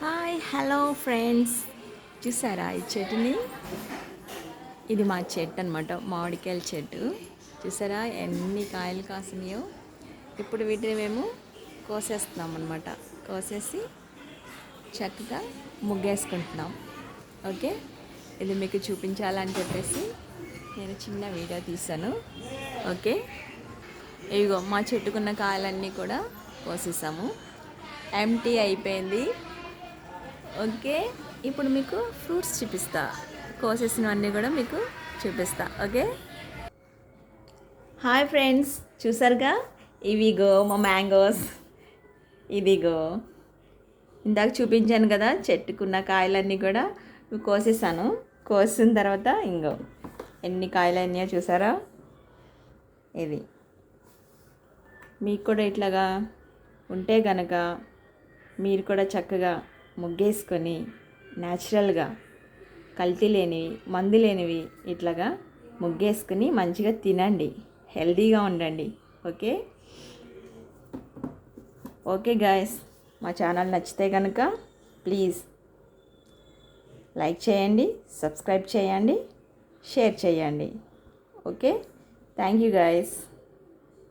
Hi hello friends చూసారా ఈ చెట్టుని ఇది మా చెట్టు అనమాట మామిడికాయల చెట్టు. చూసారా ఎన్ని కాయలు కాసినాయో? ఇప్పుడు వీటిని మేము కోసేస్తున్నాం అనమాట కోసేసి చక్కగా ముగ్గేసుకుంటున్నాం. ఓకే? ఇది మీకు చూపించాలని చెప్పేసి నేను చిన్న వీడియో తీశాను. ఓకే? ఇదిగో మా చెట్టుకున్న కాయలన్నీ కూడా కోసేసాము. ఎంటీ అయిపోయింది. ఓకే ఇప్పుడు మీకు ఫ్రూట్స్ చూపిస్తా. కోసేసినవన్నీ కూడా మీకు చూపిస్తా ఓకే? హాయ్ ఫ్రెండ్స్ చూసారుగా? ఇవిగో మా మ్యాంగోస్. ఇదిగో ఇందాక చూపించాను కదా చెట్టుకున్న కాయలన్నీ కూడా కోసేసాను. కోసిన తర్వాత ఇంగో ఎన్ని కాయలు అయినాయో చూసారా? ఇది మీకు కూడా ఇట్లాగా ఉంటే గనక మీరు కూడా చక్కగా ముగ్గేసుకొని న్యాచురల్గా కల్తీ లేనివి మందు లేనివి ఇట్లాగా ముగ్గేసుకుని మంచిగా తినండి. హెల్దీగా ఉండండి. ఓకే? Okay guys. మా ఛానల్ నచ్చితే కనుక ప్లీజ్ లైక్ చేయండి సబ్స్క్రైబ్ చేయండి షేర్ చేయండి. ఓకే? Thank you guys.